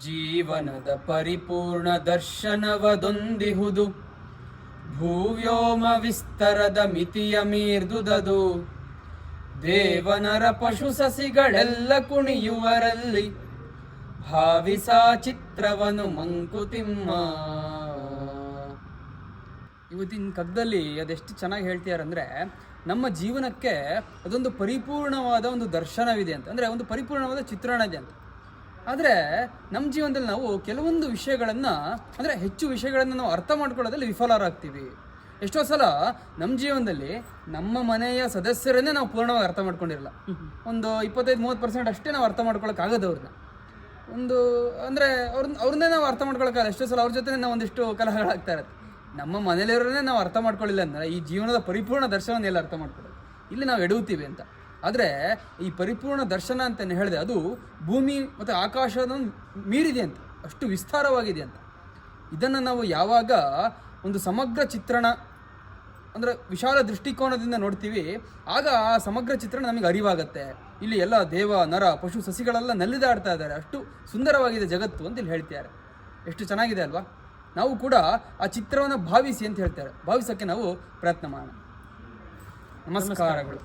ಜೀವನದ ಪರಿಪೂರ್ಣ ದರ್ಶನವದೊಂದಿಹುದು. ಭೂವ್ಯೋಮ ವಿಸ್ತರದ ಮಿತಿಯ ಮೀರ್ದುದದು. ದೇವನರ ಪಶು ಸಸಿಗಳೆಲ್ಲ ಕುಣಿಯುವರಲ್ಲಿ ಭಾವಿಸಾ ಚಿತ್ರವನು ಮಂಕುತಿಮ್ಮ. ಇವತ್ತಿನ ಕದ್ದಲ್ಲಿ ಅದೆಷ್ಟು ಚೆನ್ನಾಗಿ ಹೇಳ್ತೀಯಾರಂದ್ರೆ ನಮ್ಮ ಜೀವನಕ್ಕೆ ಅದೊಂದು ಪರಿಪೂರ್ಣವಾದ ಒಂದು ದರ್ಶನವಿದೆ ಅಂತ. ಅಂದರೆ ಒಂದು ಪರಿಪೂರ್ಣವಾದ ಚಿತ್ರಣ ಇದೆ ಅಂತ. ಆದರೆ ನಮ್ಮ ಜೀವನದಲ್ಲಿ ನಾವು ಕೆಲವೊಂದು ವಿಷಯಗಳನ್ನು, ಅಂದರೆ ಹೆಚ್ಚು ವಿಷಯಗಳನ್ನು ನಾವು ಅರ್ಥ ಮಾಡ್ಕೊಳ್ಳೋದ್ರಲ್ಲಿ ವಿಫಲರಾಗ್ತೀವಿ. ಎಷ್ಟೋ ಸಲ ನಮ್ಮ ಜೀವನದಲ್ಲಿ ನಮ್ಮ ಮನೆಯ ಸದಸ್ಯರನ್ನೇ ನಾವು ಪೂರ್ಣವಾಗಿ ಅರ್ಥ ಮಾಡ್ಕೊಂಡಿರಲ್ಲ. ಒಂದು ಇಪ್ಪತ್ತೈದು, ಮೂವತ್ತು ಪರ್ಸೆಂಟ್ ಅಷ್ಟೇ ನಾವು ಅರ್ಥ ಮಾಡ್ಕೊಳಕ್ಕಾಗದು ಅವ್ರನ್ನ. ಒಂದು, ಅಂದರೆ ಅವ್ರನ್ನ ಅವ್ರನ್ನೇ ನಾವು ಅರ್ಥ ಮಾಡ್ಕೊಳಕ್ಕಾಗಲ್ಲ ಎಷ್ಟೋ ಸಲ ಅವ್ರ ಜೊತೆ ನಾವು ಒಂದಿಷ್ಟು ಕಲಹಗಳಾಗ್ತಾ ಇರುತ್ತೆ. ನಮ್ಮ ಮನೇಲಿರೋರನ್ನೇ ನಾವು ಅರ್ಥ ಮಾಡ್ಕೊಳ್ಳಿಲ್ಲ ಅಂದರೆ ಈ ಜೀವನದ ಪರಿಪೂರ್ಣ ದರ್ಶನ ಎಲ್ಲ ಅರ್ಥ ಮಾಡ್ಕೊಳ್ಳೋದು. ಇಲ್ಲಿ ನಾವು ಎಡುತ್ತೀವಿ ಅಂತ. ಆದರೆ ಈ ಪರಿಪೂರ್ಣ ದರ್ಶನ ಅಂತ ಹೇಳಿದೆ, ಅದು ಭೂಮಿ ಮತ್ತು ಆಕಾಶದ ಮೀರಿದೆ ಅಂತ, ಅಷ್ಟು ವಿಸ್ತಾರವಾಗಿದೆ ಅಂತ. ಇದನ್ನು ನಾವು ಯಾವಾಗ ಒಂದು ಸಮಗ್ರ ಚಿತ್ರಣ ಅಂದರೆ ವಿಶಾಲ ದೃಷ್ಟಿಕೋನದಿಂದ ನೋಡ್ತೀವಿ, ಆಗ ಆ ಸಮಗ್ರ ಚಿತ್ರಣ ನಮಗೆ ಅರಿವಾಗುತ್ತೆ. ಇಲ್ಲಿ ಎಲ್ಲ ದೇವ, ನರ, ಪಶು, ಸಸಿಗಳೆಲ್ಲ ನಲಿದಾಡ್ತಾ ಇದ್ದಾರೆ. ಅಷ್ಟು ಸುಂದರವಾಗಿದೆ ಜಗತ್ತು ಅಂತ ಇಲ್ಲಿ ಹೇಳ್ತಾರೆ ಎಷ್ಟು ಚೆನ್ನಾಗಿದೆ ಅಲ್ವಾ? ನಾವು ಕೂಡ ಆ ಚಿತ್ರವನ್ನು ಭಾವಿಸಿ ಅಂತ ಹೇಳ್ತಾರೆ. ಭಾವಿಸೋಕ್ಕೆ ನಾವು ಪ್ರಯತ್ನ ಮಾಡೋಣ. ನಮಸ್ಕಾರಗಳು.